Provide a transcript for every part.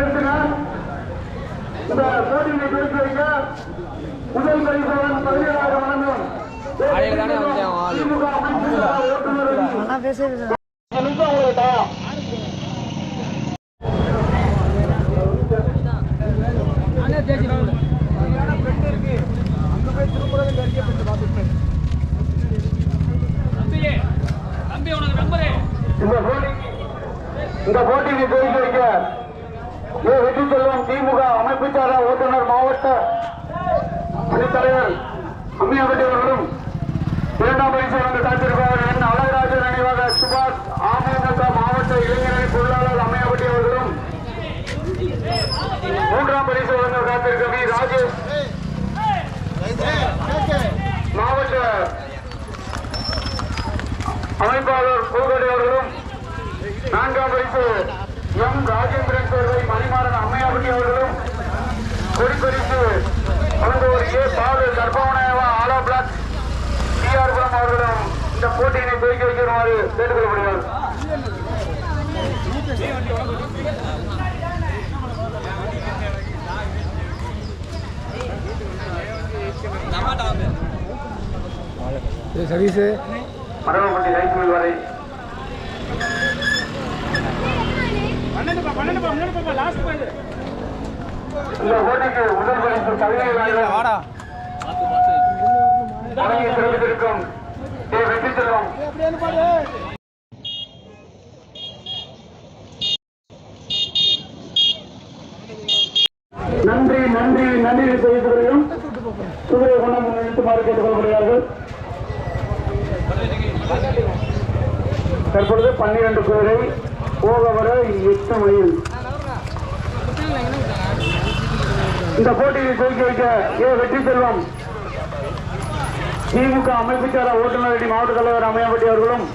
நிறுத்துங்க இந்த போட்டியை நிறுத்தி வைக்க முதல் பதினேழாயிரம் வழங்கும். திமுக அமைச்சர் இந்த போட்டிக்கு ஜெயிக்க வைக்க ஏ வெற்றி செல்வம் திமுக அமைப்பு சாரா ஓட்டுநர் மாவட்ட அணித்தலைவர் அம்மியாபட்டி அவர்களும் இரண்டாம் பரிசு வந்து காத்திருப்பவர் என் அழகராஜன் நினைவாக சுபாஷ் அமமுக மாவட்ட இளைஞரணி பொருளாளர் அம்மையாபட்டி அவர்களும் மூன்றாம் பரிசு வழங்க காத்திருக்க வி. ராஜேஷ் மாவட்ட அமைப்பாளர் பூகடி அவர்களும் நான்காம் பரிசு எம் ராஜேந்திரன் சேர்வை மணிமாறன் அம்மையாபட்டி அவர்களும் கொடி பரிசு வழங்குவோர் ஏ பாலு கர்ப்பவனேவா ஆலா பிளாக் டிஆர் புரம் அவர்களும் இந்த போட்டியினை துவக்கி வைக்குமாறு கேட்டுக்கொள்ளப்படுகிறார் சர்வீஸு மரபப்பட்டி ரைஸ் மில் வரை இந்த போட்டிக்கு முதல் பரிசு வெற்றி செல்வம் நன்றி நன்றி நன்றி தெரிவித்துள்ளோம் குதிரை கொண்டாந்து நிறுத்துமாறு கேட்டுக்கொள்ளப்படுகிறார்கள் தற்பொழுது பன்னிரண்டு குதிரை போக வர எட்டு மைல். இந்த போட்டியை துவக்கி வைக்க ஏ வெற்றி செல்வம் திமுக அமைப்புச்சார ஓட்டுநரடி மாவட்ட தலைவர் அமையப்பட்டி அவர்களும்.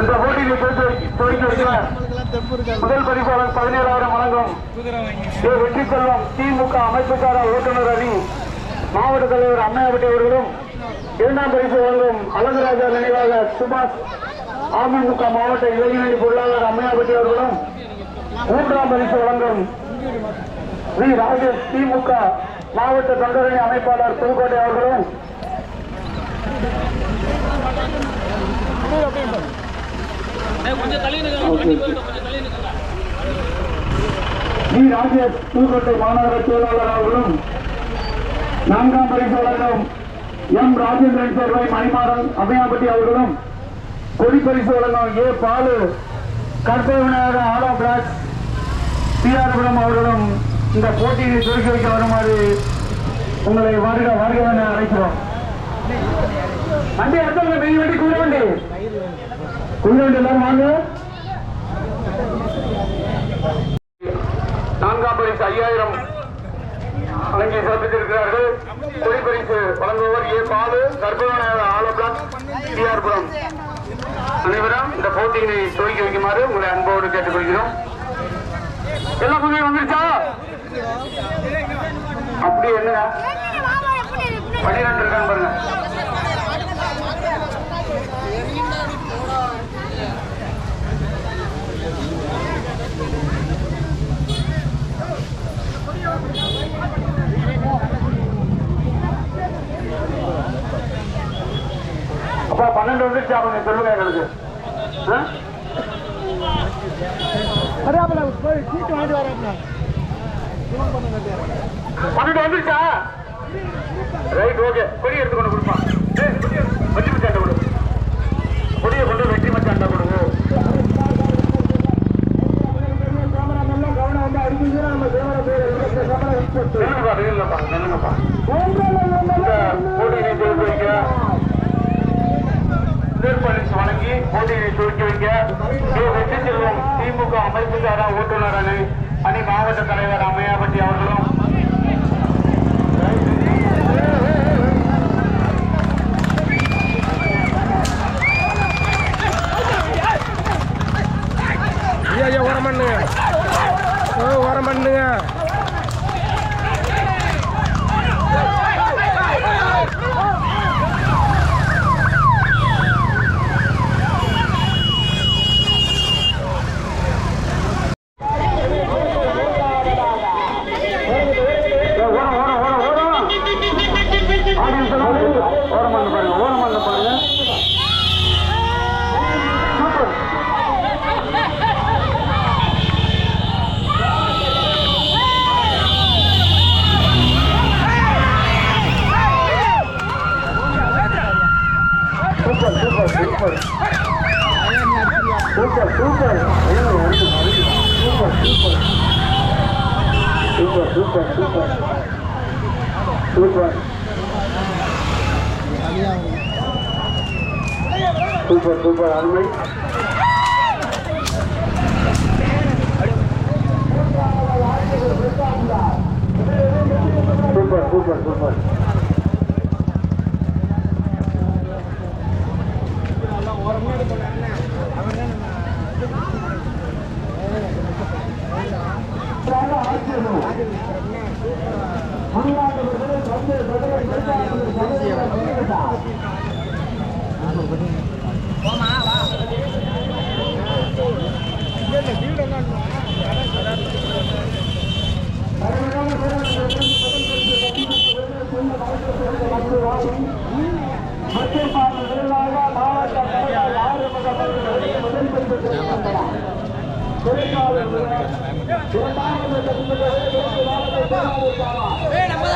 இந்த போட்டியை துவக்கி வைக்கிறார் முதல் பரிசாளர் பதினேழாயிரம் வழங்கும். வெற்றி செல்வம் திமுக அமைப்புச்சாரா ஓட்டுநர் அணி மாவட்ட தலைவர் அம்மையாபட்டி அவர்களும் இரண்டாம் பரிசு வழங்கும் அழகராஜா நினைவாக சுபாஷ் அமமுக மாவட்ட இளைஞரணி பொருளாளர் அம்மையாபட்டி அவர்களும் மூன்றாம் பரிசு வழங்கும் வி. ராஜேஷ் திமுக மாவட்ட தொண்டரணி அமைப்பாளர் புதுக்கோட்டை அவர்களும் வி. ராஜேஷ் புதுக்கோட்டை மாநகர செயலாளர் அவர்களும் நான்காம் பரிசு வழங்கும் எம். ராஜேந்திரன் சேர்வை மணிமாறன் அம்மையாபட்டி அவர்களும் கொடி பரிசு வழங்கும் ஏ. பாலு கற்பவிநாயக ஆலா பிளாக் பிஆர்புரம் அவர்களும் இந்த போட்டியை துவக்கி வைக்க வருமாறு உங்களை வருக வருக என அழைக்கிறோம். வண்டி அடுத்தவங்க மெய் வண்டி குதிரை வண்டி. குதிரை வண்டி எல்லாரும் வாங்க. நான்காம் பரிசு ஐயாயிரம் வழங்கி சிறப்பித்திருக்கிறார்கள். கொடி பரிசு வழங்குபவர் ஏ பாலு கர்ப்பநாயக ஆலோபிளாக் டிஆர்புரம் அனைவரும் இந்த போட்டியினை துவக்கி வைக்குமாறு உங்களை அன்போடு கேட்டுக்கொள்கிறோம். எல்லா குதிரையும் வந்துருச்சா? அப்படி என்ன பன்னிரெண்டு இருக்கான்னு பாருங்க. பன்னெண்டு வந்துருச்சா கொஞ்சம் சொல்லுங்க எங்களுக்கு? பன்னெண்டு வந்துருச்சா? ரைட் ஓகே கொடி எடுத்து கொண்டு கொடுப்பா. ஏய், கொடியை வெற்றி மச்சாண்ட கொடு. கொடியை கொண்டு வெற்றி மச்சாண்ட கொடுங்க நில்லுங்கப்பா நில்லுங்கப்பா நில்லுங்கப்பா இந்த போட்டியினை துவக்கி வைக்க தேர்ப்பளிச்சு வழங்கி போட்டியினை வைக்க வெற்றி செல்வம் திமுக அமைப்புச்சாரா ஓட்டுநர் அணி அணி மாவட்ட தலைவர் அம்மையாபட்டி அவர்களும் ஐயா ஐயா ஓரம் பண்ணுங்க ஓ ஓரம் பண்ணுங்க super super super super super super அருமை சூப்பர் சூப்பர் சூப்பர்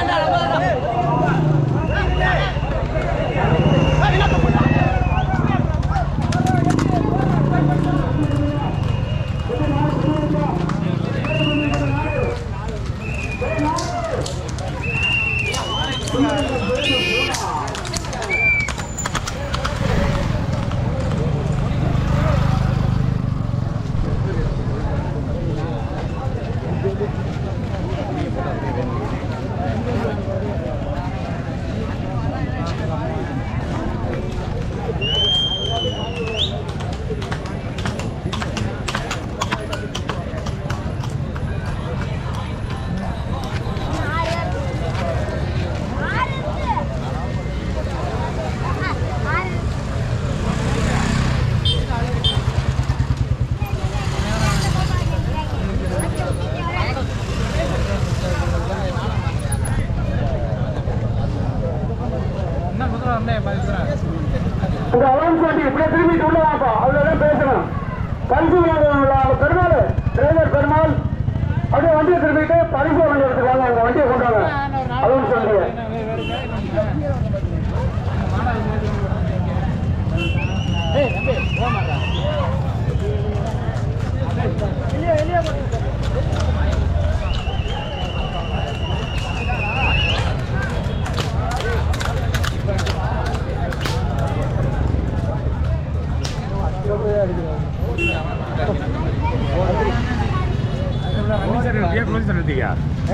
இந்த எடுத்துக்கிட்டு வண்டியை திரும்பிட்டு பரிசு வாங்க எடுத்துருவாங்க அந்த வண்டியை கொண்டாங்க அலௌன்ஸ் வண்டியை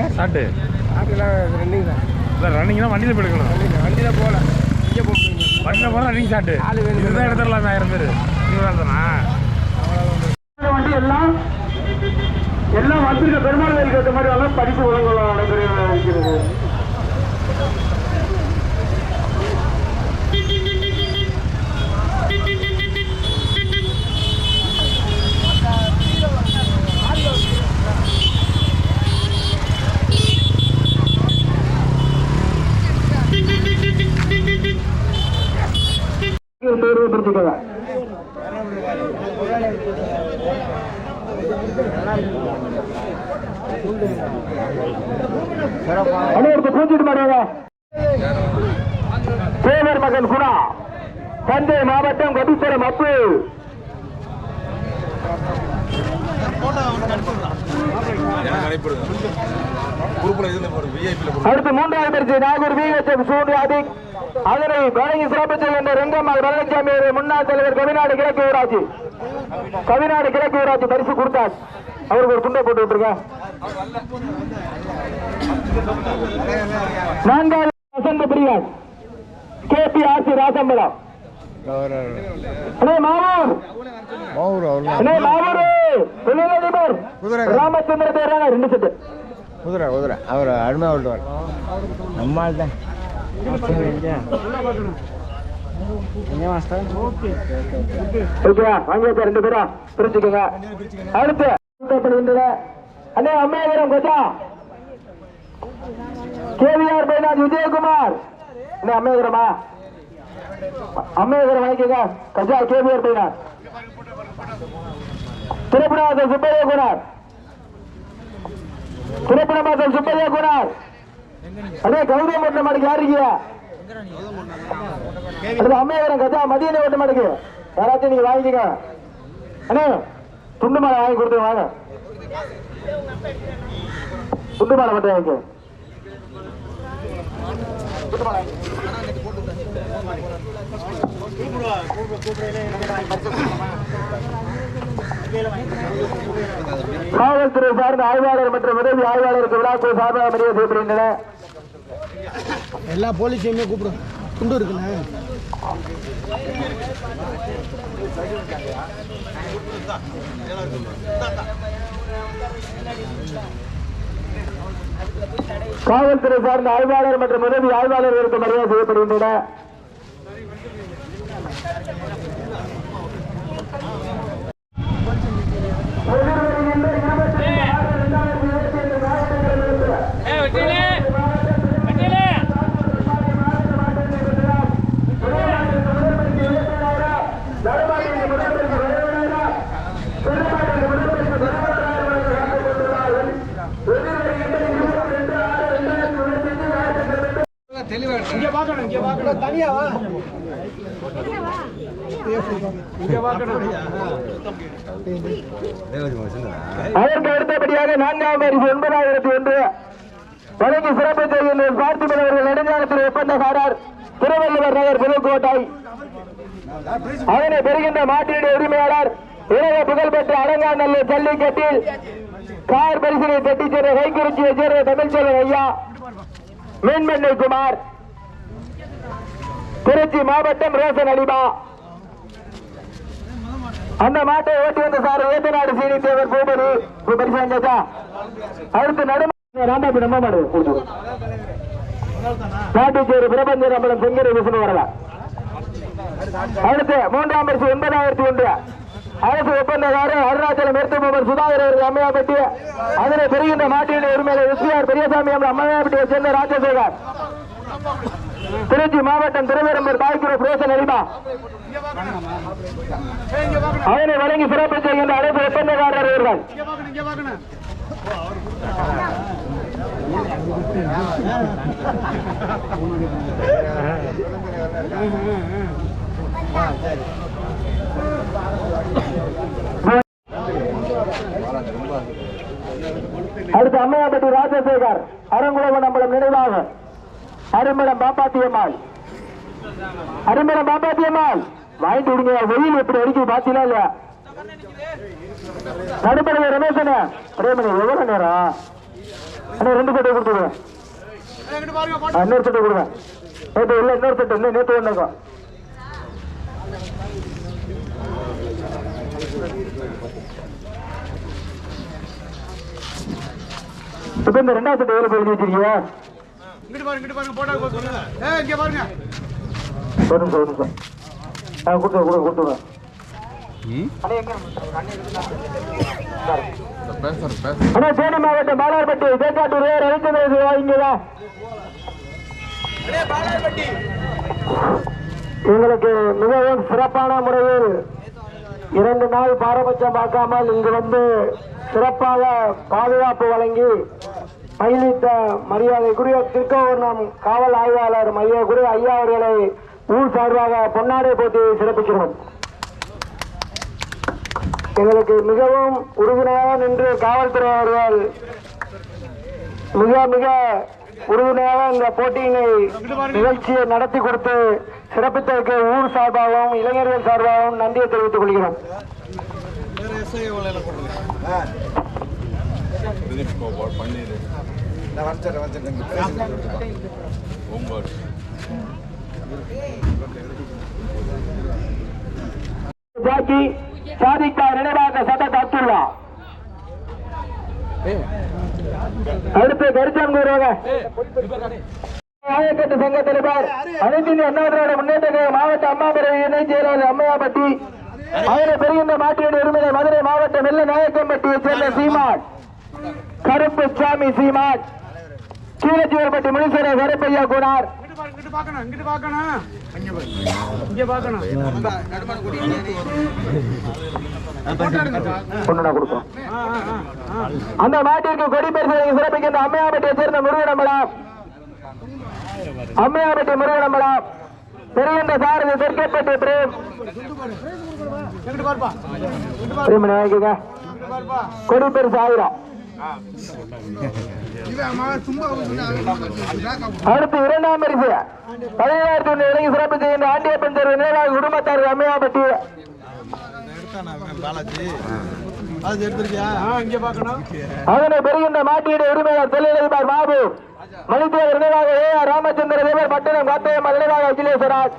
ஸ்டார்ட் ரன்னிங் தான். ரன்னிங் தான் வண்டியில் போயிருக்கணும் வண்டியில் போகல. இங்கே போகிறீங்க வண்டியில் போனால் ரன்னிங் ஸ்டார்ட் இதுதான் எடுத்துடலாம் ஆயிரம் பேர். இதுதான் தானா வண்டி எல்லாம் எல்லாம் வந்திருக்க பெருமாள் ஏற்ற மாதிரி எல்லாம் பரிசு வழங்கலாம் நடைபெறுகிறது மகன் குணா. தஞ்சை மாவட்டம் கபீஸ்வரம் அப்பு. அடுத்து மூன்றாவது பரிசு நாகூர் விஹெச்எம் சூர்யாதிக் அதனை வழங்கி சிறப்பித்து வந்த ரெங்கம்மாள் வெள்ளச்சாமி முன்னாள் தலைவர் கவிநாடு கிழக்கு ஊராட்சி. கவிநாடு கிழக்கு ஊராட்சி பரிசு கொடுத்தார். அவருக்கு ஒரு துண்டை போட்டு விட்டுருங்க. நான்காவது வசந்த பிரியாஸ் கே பி ஆசி ராசம்பலம் ராமச்சந்திர தேரான ரெண்டு செட்டு. குதிரை குதிரை. அவர் அருமையாக விட்டுவார் நம்ம ஆள் தான் ரெண்டு பேரா பிரிச்சுக்கோங்க. அடுத்து. அண்ணே கொச்சா. கேவிஆர் விஜயகுமார். அண்ணே அம்மையாபுரமா அம்மையாபுரம் வாங்கிக்க கஜா கேவிஆர் இருப்பீங்க திரைப்படவாசல் சுப்பையா குனார் திரைப்படவாசல் சுப்பையா குனார் அதே கௌதம் ஓட்ட மாட்டேங்க யார் இருக்கீங்க? அடுத்து கஜா மதியனை ஓட்ட மாட்டேங்க யாராச்சும் நீங்க வாங்கிக்கங்க. அண்ணே துண்டு மாலை வாங்கி கொடுத்துருவாங்க துண்டு மாலை மட்டும் வாங்கிக்க. காவல்துறை சார்ந்த ஆய்வாளர் மற்றும் உதவி ஆய்வாளருக்கு விழாக்குழு சார்பாக மரியாதை செய்யப்படுகின்றன எல்லா போலீஸையுமே கூப்பிடும் துண்டு இருக்குண்ணே காவல்துறை சார்ந்த ஆய்வாளர் மற்றும் உதவி ஆய்வாளர்களுக்கு மரியாதை செய்யப்படுகின்றன. அதற்கு அடுத்தபடியாக நான்காம் பரிசு ஒன்பதாயிரத்தி ஒன்று. வழங்கி சிறப்பு செய்கின்ற பார்த்திபன் அவர்கள் நெடுஞ்சாலத்தில் ஒப்பந்தக்காரர் திருவள்ளுவர் நகர் புதுக்கோட்டை. அதனை பெறுகின்ற மாட்டினுடைய உரிமையாளர் உலக புகழ்பெற்ற அலங்காநல்லூர் ஜல்லிக்கட்டில் கார் பரிசினை தட்டிச் சென்ற கைக்குறிச்சியை சேர்ந்த தமிழ்ச்செல்வன் ஐயா மீன்மண்ணை குமார். திருச்சி மாவட்டம் ரோசன் அலிபா. அந்த மாட்டை ஓட்டி வந்த சார் ஏத்தநாடு சீனி தேவர் பூபதி. பரிசாங்கச்சா அடுத்து நடுமை ராண்டாபி நம்ம மாடு கொடுத்து நாட்டுச்சேரி பிரபஞ்ச நம்பலம் செங்கரை விசுணு வரலாம் அடுத்து மூன்றாம் பரிசு எண்பதாயிரத்தி ஒன்று. அரசு ஒப்பந்தக்காரர் அருணாச்சலம் மருத்துவமர் சுதாகர் அவர்கள் அம்மையாப்பட்டி அதனை பெறுகின்ற மாட்டின் உரிமையாளர் எஸ்பிஆர் பெரியசாமி அம்மன் அம்மையாப்பட்டியை சேர்ந்த ராஜசேகர். திருச்சி மாவட்டம் திருவேரம்பூர் தாய்க்குறை புரோசன் அரிமா. அதனை வழங்கி சிறப்பு செய்கின்ற அனைத்து ஒப்பந்தக்காரர் இவர்கள் அடுத்து அம்மையாப்பட்டி ராஜசேகர் அறங்குளவன் அம்பலம் நினைவாக. அருமலம் பாப்பாத்தியம்மாள் அருமலம் பாப்பாத்தியம்மாள் வாங்கிட்டு விடுங்க வெயில் எப்படி அடிக்குது பாத்தீங்களா இல்லையா? நடுப்படவை ரமேஷன். பிரேமணி எவ்வளவு நேரம்? அண்ணா ரெண்டு சட்டை கொடுத்துருங்க இன்னொரு சட்டை கொடுங்க. நேற்று இல்லை இன்னொரு சட்டை. இல்லை நேற்று ஒன்றுக்கும் இப்ப இந்த ரெண்டாவது சட்டை எவ்வளவு எழுதி வச்சிருக்கீங்க இங்கிட்டு பாருங்க இங்கிட்டு பாருங்க போட்டா சொல்லுங்க ஏ இங்க பாருங்க. ஒரு நிமிஷம் ஒரு நிமிஷம் ஆ கொடுத்துருங்க கொடுங்க கொடுத்துருங்க அண்ணா தேனி மாவட்டம் பாலார்பட்டி தேக்காட்டூர் ரவிச்சந்திர வாங்கிங்களா எங்களுக்கு மிகவும் சிறப்பான முறையில் இரண்டு நாள் பாரபட்சம் பார்க்காமல் இங்கு வந்து சிறப்பாக பாதுகாப்பு வழங்கி மயிலித்த மரியாதைக்குரிய திருக்கோவூர்ணம் காவல் ஆய்வாளர் மரியாதைக்குரிய ஐயா அவர்களை ஊர் சார்பாக பொன்னாடை போட்டியை சிறப்பிக்கிறோம். எங்களுக்கு மிகவும் உறுதுணையாக நின்று காவல்துறை அவர்கள் மிக மிக உறுதுணையாக இந்த போட்டியினை நிகழ்ச்சியை நடத்தி கொடுத்து சிறப்பித்ததற்கு ஊர் சார்பாகவும் இளைஞர்கள் சார்பாகவும் நன்றியை தெரிவித்துக் கொள்கிறோம். ஜாக்கி சாதிக்கா நினைவாக சதத் அப்துல்லா அடுத்து கருச்சாங்கூர் ஆயக்கட்டு சங்க தலைவர் அனைத்தின் அண்ணாதிராட முன்னேற்ற மாவட்ட அம்மா பிரிவு இணைச் செயலாளர் அம்மையாபட்டி அதனை பெறுகின்ற மாற்றியின் உரிமையை மதுரை மாவட்டம் வெள்ள நாயக்கம்பட்டியைச் சேர்ந்த சீமான். கருப்பு சாமி சீமான். கீழச்சிவர்பட்டி முனீஸ்வர கருப்பையா ஆ. அந்த மாட்டிற்கு கொடி பரிசோதனை சிறப்பிக்கின்ற அம்மையாபட்டியை சேர்ந்த முருகனம்பலம். அம்மையாபட்டி முருகனம்பலம். பெருகின்ற சாரதி தெற்கப்பட்டி பிரேம். இங்கிட்டு பாருப்பா இங்கிட்டு பாரு. அடுத்து இரண்டாம் பரிசு. பதினேழாயிரத்தி ஒன்று இலங்கை சிறப்பு செய்கின்ற ஆண்டியப்பன் தேர்வு நினைவாக குடும்பத்தார் அம்மையாப்பட்டி அதனை பெறுகின்ற மாட்டியுடைய உரிமையாளர் தொழிலதிபர் பாபு மணித்தேவர் நினைவாக ஏ ஆர் ராமச்சந்திர தேவர் பட்டணம் காத்தயம் நினைவாக அகிலேஸ்வராஜ்.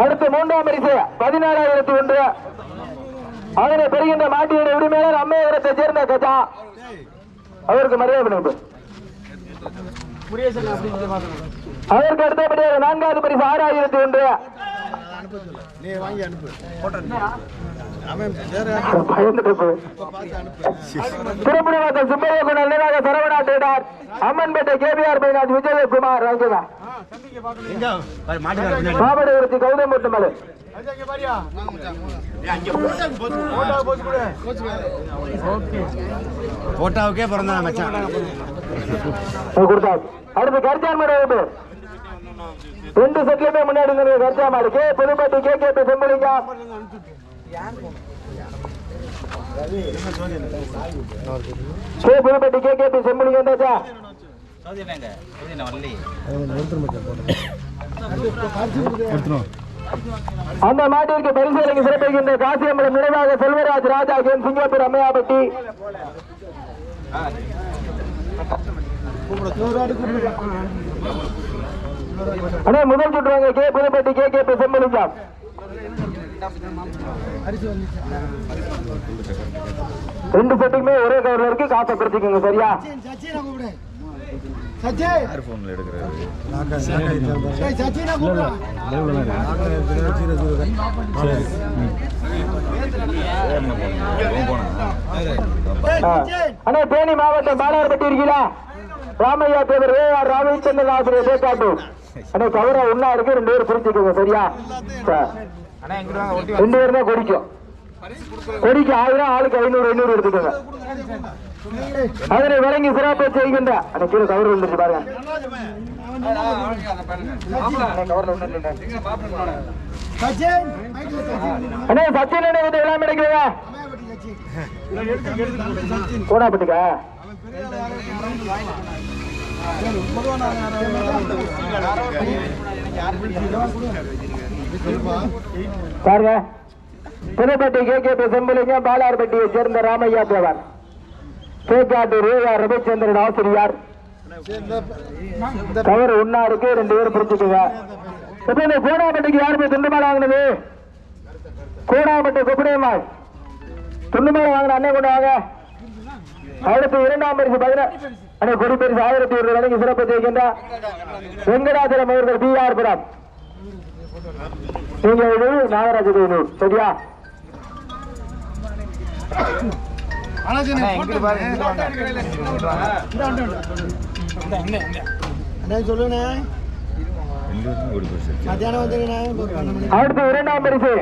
அடுத்து மூன்றாம் பரிசு பதினாலாயிரத்தி ஒன்று. அதனை பெறுகின்ற மாட்டியுடைய உரிமையாளர் அம்மையகரத்தை சேர்ந்த கஜா. அவருக்கு மரியாதை பண்ணுங்க அதற்கு அடுத்தபடியாக நான்காவது பரிசு ஆறாயிரத்தி ஒன்று. நீ வாங்கி அனுப்பு. பயந்துட்டு போய் திருமுடிவாசல் சுப்பைய குணர் நினைவாக Saravana trader Ammanpettai KPR finance Vijayakumar மாவட்ட விருத்தி கௌதம் முத்துமலை. போட்டாவுக்கே பிறந்தா மச்சான். கொடுத்தாரு. அடுத்து கர்ஜான் மாடு வகுப்பு ரெண்டு செட்லயுமே முன்னாடி இருந்தது கர்ஜா K Pudupatti K K P Sembalingam K Pudupatti K K P Sembalingam இருந்தாச்சா அந்த மாட்டிற்கு பரிசீலனை சிறப்பிக்கின்ற காசியம்பலம் நினைவாக செல்வராஜ் ராஜா கேம் சிங்கப்பூர் அம்மையாபட்டி அண்ணே முதல் சுற்றுவாங்க K. Pudupatti K. K. P Sembalingam ரெண்டு செட்டுக்குமே ஒரே கவர்ல இருக்கு. காசை பிரிச்சுக்கோங்க சரியா? அண்ணே தேனி மாவட்டம் பாலார்பட்டி இருக்கீங்களா ராமையா தேவர் ஏ ஆர் ராமச்சந்திரன் ஆசிரியர் பேசாட்டும் அண்ணே கவர ஒன்னா இருக்கு ரெண்டு பேரும் பிரிச்சுக்கோங்க சரியா? சரி. ரெண்டு பேரும் தான் கொடிக்கும். கொடிக்கு ஆயிரம் ஆளுக்கு ஐநூறு ஐநூறு எடுத்துக்கோங்க. அதனை வழங்கி சிறப்பு செய்கின்ற அண்ணே கீழே கவர் வந்துருச்சு பாருங்க. அண்ணே சச்சின் அண்ணே வந்து எல்லாம் எடுக்கிறீங்க கோடாப்பட்டுக்கா? Pudupatti K K P Sembalingam பாலார்பட்டியை சேர்ந்த ராமையா தேவர். சேக்காட்டு ரேவா ரவிச்சந்திரன் ஆசிரியார். தவறு ஒன்னா இருக்கு ரெண்டு பேரும் பிடிச்சுக்குங்க இப்ப இந்த கோடாப்பட்டிக்கு யார் போய் துண்டு வாங்கினது? கோடாப்பட்டி குப்படியம்மாள் துண்டு வாங்கின அண்ணன் கொண்டு வாங்க. அடுத்து இரண்டாம் பரிசு பதினா அண்ணே கொடி பரிசு ஆயிரத்தி ஒரு வழங்கி சிறப்பு செய்கின்ற வெங்கடாச்சலம் அவர்கள் பி ஆர் புரம். நீங்க எழுநூறு நாகராஜ எழுநூறு சரியா? அடுத்து இரண்டாம் பரிசு.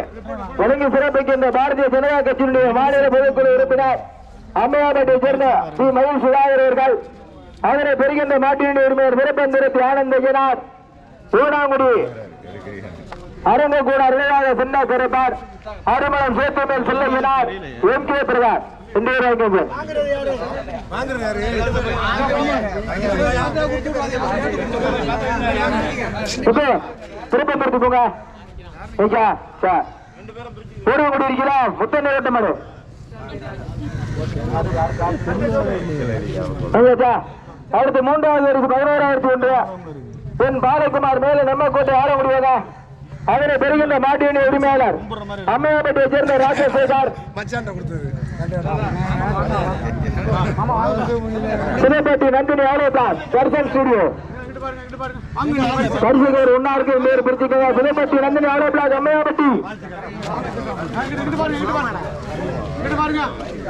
வழங்கி சிறப்பிக்கின்ற பாரதிய ஜனதா கட்சியினுடைய மாநில பொதுக்குழு உறுப்பினர் அம்மையாபேட்டை சேர்ந்த ஸ்ரீ மயில் சுதாகர் அவர்கள். அதனை பெறுகின்ற மாட்டினுடைய உரிமையர் விருப்பந்திரத்தி ஆனந்த ஐயனார். ஊனாங்குடி அரங்கக்கூட அருளாக சின்ன கருப்பார் அருமலம் சேத்துமேல் செல்லையினார். எம் கே பிரகார் இந்த ஊர் ஓகே திருப்பி படுத்து போங்க. ஓகே சார் ஒரு முடி இருக்கிறா? முத்தண்ணி கட்ட அடுத்து மூன்றாவது வரிசை பதினோராயிரத்தி ஒன்று. பெண் பாலகுமார் மேல நம்ம கோட்டை ஆட முடியாத? அதனை பெறுகின்ற மாட்டியணி உரிமையாளர் அம்மையாப்பட்டியை சேர்ந்த ராஜசேகர் சிவப்பட்டி நந்தினி ஆலோசார் தர்சன் ஸ்டுடியோ பரிசுகர் ஒன்னாருக்கு இன்னொரு பிரிச்சுக்கோங்க சிவப்பட்டி நந்தினி ஆலோ பிளாக்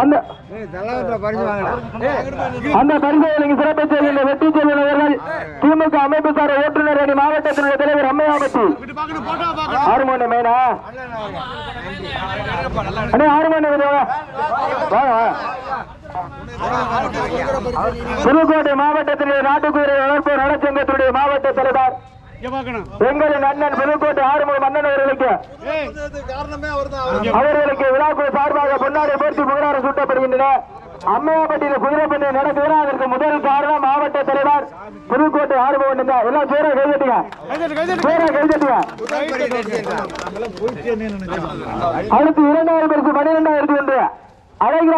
அந்த தலைவரத்தில் பரிசு பரிசோதனைக்கு சிறப்பு செய்கின்ற வெற்றி செல்வன் அவர்கள். திமுக அமைப்பு சார் ஓட்டுநர் அணி மாவட்டத்தினுடைய தலைவர் அம்மையாபத்தி ஆறு மணி மேனா? அண்ணே ஆறு மணி வாங்க வாங்க புதுக்கோட்டை மாவட்டத்தினுடைய நாட்டுக்குதிரை வளர்ப்பு நலச்சங்கத்தினுடைய மாவட்ட தலைவர். எங்களின் அண்ணன் புதுக்கோட்டை ஆறுமுக மன்னன் அவர்களுக்கு அவர்களுக்கு விழாக்குழு சார்பாக பொன்னாடை போர்த்தி புகழாரம் சூட்டப்படுகின்றன. அம்மையாப்பட்டியில் குதிரை பண்ணி நடக்குதுன்னா அதற்கு முதல் காரணம் மாவட்ட தலைவர் புதுக்கோட்டை ஆறுமுகம் எல்லாம் சேர கைதட்டுங்க. சேர கைதட்டுங்க. அடுத்து இரண்டாயிரம் பரிசு பன்னிரெண்டாயிரத்தி ஒன்று. அழகிற